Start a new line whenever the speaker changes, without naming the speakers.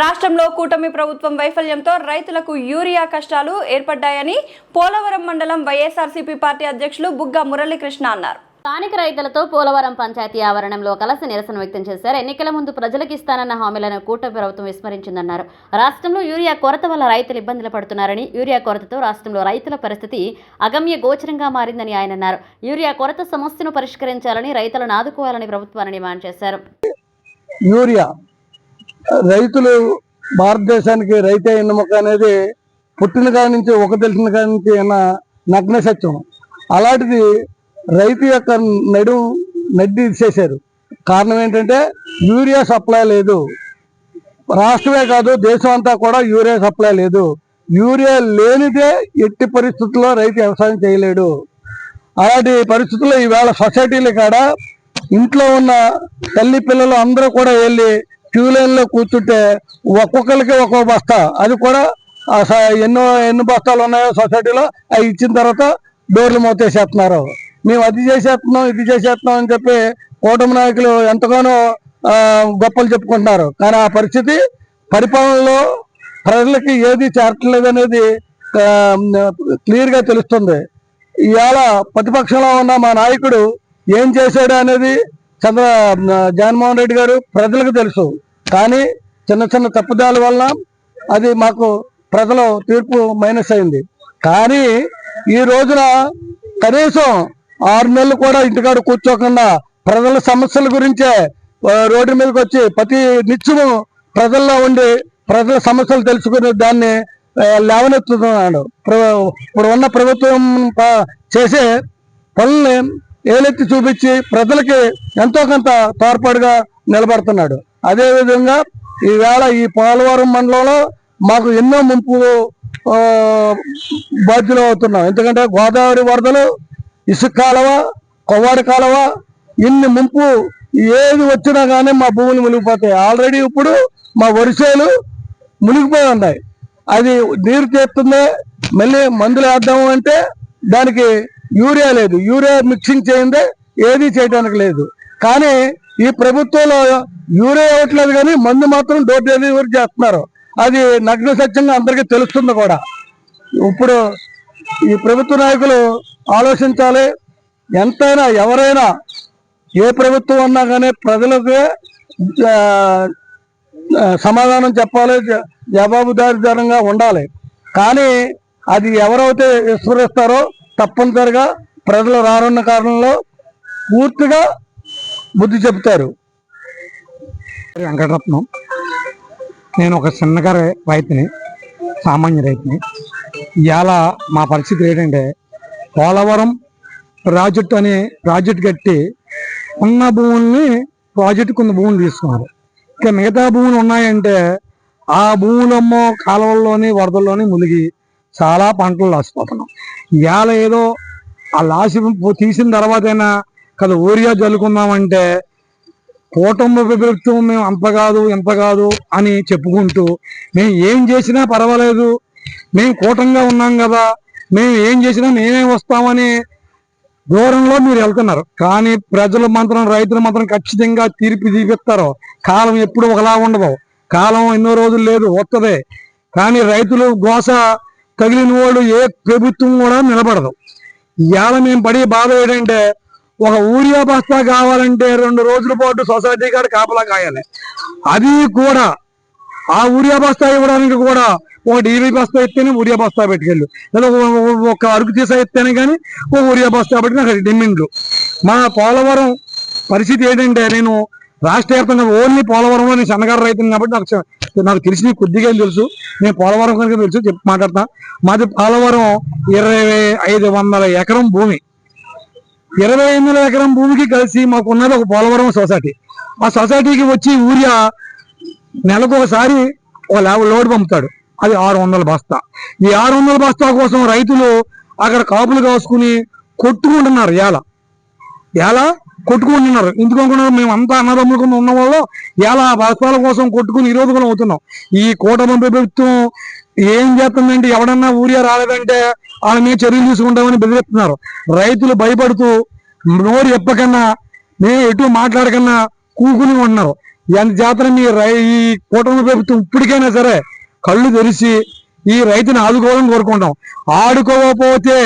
రాష్ట్రంలో కూటమి ప్రభుత్వం వైఫల్యంతో రైతులకు యూరియా కష్టాలు ఏర్పడ్డాయని పోలవరం మండలం వైఎస్ఆర్సీపీ పార్టీ అధ్యక్షులు బుగ్గ మురళీకృష్ణ అన్నారు.
స్థానిక రైతులతో పోలవరం పంచాయతీ ఆవరణంలో కలిసి నిరసన వ్యక్తం చేశారు. ఎన్నికల ముందు ప్రజలకు ఇస్తానన్న హామీలను కూటమి ప్రభుత్వం విస్మరించిందన్నారు. రాష్ట్రంలో యూరియా కొరత వల్ల రైతులు ఇబ్బందులు పడుతున్నారని యూరియా కొరతతో రాష్ట్రంలో రైతుల పరిస్థితి అగమ్య గోచరంగా మారిందని ఆయన అన్నారు. యూరియా కొరత సమస్యను పరిష్కరించాలని రైతులను ఆదుకోవాలని ప్రభుత్వాన్ని డిమాండ్ చేశారు.
యూరియా రైతులు భారతదేశానికి రైతే ఎన్నుముక అనేది పుట్టిన కాడి నుంచి ఒక తెలిసిన కాడి నుంచి ఉన్న నగ్న సత్యం. అలాంటిది రైతు యొక్క నడు నడ్డి చేశారు కారణం ఏంటంటే యూరియా సప్లై లేదు. రాష్ట్రమే కాదు దేశం అంతా కూడా యూరియా సప్లై లేదు. యూరియా లేనిదే ఎట్టి పరిస్థితుల్లో రైతు వ్యవసాయం చేయలేడు. అలాంటి పరిస్థితుల్లో ఈవేళ సొసైటీల కాడ ఇంట్లో ఉన్న తల్లి పిల్లలు అందరూ కూడా వెళ్ళి క్యూ లైన్లో కూర్చుంటే ఒక్కొక్కరికి ఒక్కొక్క బస్తా. అది కూడా స- ఎన్నో ఎన్ని బస్తాలు ఉన్నాయో సొసైటీలో అవి ఇచ్చిన తర్వాత డోర్లు మూతేసేస్తున్నారు మేము అది చేసేస్తున్నాం ఇది చేసేస్తున్నాం అని చెప్పి కూటమి నాయకులు ఎంతగానో గొప్పలు చెప్పుకుంటున్నారు. కానీ ఆ పరిస్థితి పరిపాలనలో ప్రజలకి ఏది చేరట్లేదు అనేది క్లియర్గా తెలుస్తుంది. ఇవాళ ప్రతిపక్షంలో ఉన్న మా నాయకుడు ఏం చేశాడు అనేది చంద్ర జగన్మోహన్ రెడ్డి గారు ప్రజలకు తెలుసు. కానీ చిన్న చిన్న తప్పుదాల వల్ల అది మాకు ప్రజల తీర్పు మైనస్ అయింది. కానీ ఈ రోజున కనీసం ఆరు నెలలు కూడా ఇంటికాడ కూర్చోకుండా ప్రజల సమస్యల గురించే రోడ్డు మీదకి వచ్చి ప్రతి నిత్యము ప్రజల్లో ఉండి ప్రజల సమస్యలు తెలుసుకునే దాన్ని లేవనెత్తుతున్నాడు. ప్ర- ఇప్పుడు ఉన్న ప్రభుత్వం ప- చేసే పనుల్ని ఏలెత్తి చూపించి ప్రజలకి ఎంతో కొంత తోడ్పాటుగా నిలబడుతున్నాడు. అదేవిధంగా ఈవేళ ఈ పోలవరం మండలంలో మాకు ఎన్నో ముంపు బాధ్యులు అవుతున్నాం. ఎందుకంటే గోదావరి వరదలు ఇసుక కాలువ కొవ్వాడి కాలువ ఇన్ని ముంపు ఏది వచ్చినా కానీ మా భూములు మునిగిపోతాయి. ఆల్రెడీ ఇప్పుడు మా వరిసేలు మునిగిపోయి ఉన్నాయి. అది నీరు చేస్తుందే మళ్ళీ మందులు వేద్దాము అంటే దానికి యూరియా లేదు. యూరియా మిక్సింగ్ చేయిందే ఏది చేయడానికి లేదు. కానీ ఈ ప్రభుత్వంలో యూరియా ఇవ్వట్లేదు కానీ మందు మాత్రం డోర్ డెలివరీ చేస్తున్నారు. అది నగ్న సత్యంగా అందరికీ తెలుస్తుంది కూడా. ఇప్పుడు ఈ ప్రభుత్వ నాయకులు ఆలోచించాలి. ఎంతైనా ఎవరైనా ఏ ప్రభుత్వం ఉన్నా కానీ ప్రజలకు సమాధానం చెప్పాలి. జ- ఉండాలి. కానీ అది ఎవరైతే విస్మరిస్తారో తప్పనిసరిగా ప్రజలు రానున్న కారణంలో పూర్తిగా బుద్ధి చెబుతారు.
వెంకటరత్నం. నేను ఒక చిన్నగారు రైతుని సామాన్య రైతుని. ఇవాళ మా పరిస్థితి ఏంటంటే పోలవరం ప్రాజెక్టు అనే ప్రాజెక్ట్ కట్టి ఉన్న భూముల్ని ప్రాజెక్టు కొన్ని భూములు తీసుకున్నారు. ఇక మిగతా భూములు ఉన్నాయంటే ఆ భూములమ్మో కాలువల్లోని వరదల్లోని మునిగి చాలా పంటలు లాసిపోతున్నాం ఇవాళ ఏదో ఆ లాసి తీసిన తర్వాతైనా కదా ఊరియా జల్లుకుందామంటే కూటమి ప్రభుత్వం మేము అంత కాదు ఇంత కాదు అని చెప్పుకుంటూ మేము ఏం చేసినా పర్వాలేదు. మేము కూటంగా ఉన్నాం కదా మేము ఏం చేసినా మేమే వస్తామని దూరంలో మీరు వెళ్తున్నారు. కానీ ప్రజలు మాత్రం రైతులు మాత్రం ఖచ్చితంగా తీర్పు తీపిస్తారు. కాలం ఎప్పుడు ఒకలా ఉండదు. కాలం ఎన్నో రోజులు లేదు వస్తుంది కానీ రైతులు గోస తగిలిన వాళ్ళు ఏ ప్రభుత్వం కూడా నిలబడదు. ఇవాళ మేము పడే బాధ ఏంటంటే ఒక ఊరియా బస్తా కావాలంటే రెండు రోజుల పాటు సొసైటీ కాడ కాపలా కాయాలి. అది కూడా ఆ ఊరియా బస్తా ఇవ్వడానికి కూడా ఒక డీవీ బస్తా ఇస్తేనే ఊరియా బస్తా పెట్టుకెళ్ళు. లేదా ఒక- ఒక- అరుకు తీసా ఇస్తేనే కానీ ఒక ఊరియా బస్తా పెట్టిన నాకు డిమ్మిండ్లు మా పోలవరం పరిస్థితి ఏంటంటే నేను రాష్ట్ర వ్యాప్తంగా ఓన్లీ పోలవరంలో నేను సన్నగారు రైతుని కాబట్టి నాకు నాకు తెలిసి కొద్దిగా తెలుసు. నేను పోలవరం కనుక తెలుసు చెప్పి మాట్లాడతా. మాది పోలవరం ఇరవై ఐదు వందల ఎకరం భూమి. ఇరవై ఎనిమిది ఎకరం భూమికి కలిసి మాకు ఉన్నది ఒక పోలవరం సొసైటీ. ఆ సొసైటీకి వచ్చి ఊరియా నెలకు ఒకసారి ఒక లేవ లోడ్ పంపుతాడు. అది ఆరు వందల బస్తా. ఈ ఆరు వందల బస్తా కోసం రైతులు అక్కడ కాపులు కాసుకుని కొట్టుకుంటున్నారు ఎలా ఎలా కొట్టుకుంటున్నారు ఎందుకు అనుకున్నారు మేము అంతా అన్నదమ్ములు కింద ఉన్న వాళ్ళు. ఎలా బస్తాల కోసం కొట్టుకుని ఈ అవుతున్నాం. ఈ కూటమి ప్రభుత్వం ఏం చేస్తుందంటే ఎవడన్నా ఊరియా రాలేదంటే వాళ్ళ మీద చర్యలు తీసుకుంటామని బెదిరిస్తున్నారు. రైతులు భయపడుతూ నోరు ఎప్పకన్నా మేము ఎటు మాట్లాడకన్నా కూకుని ఉన్నారు ఎంత జాతర మీ రై ఈ కూటమి ప్రభుత్వం ఇప్పటికైనా సరే కళ్ళు తెరిచి ఈ రైతుని ఆదుకోవాలని కోరుకుంటాం ఆడుకోకపోతే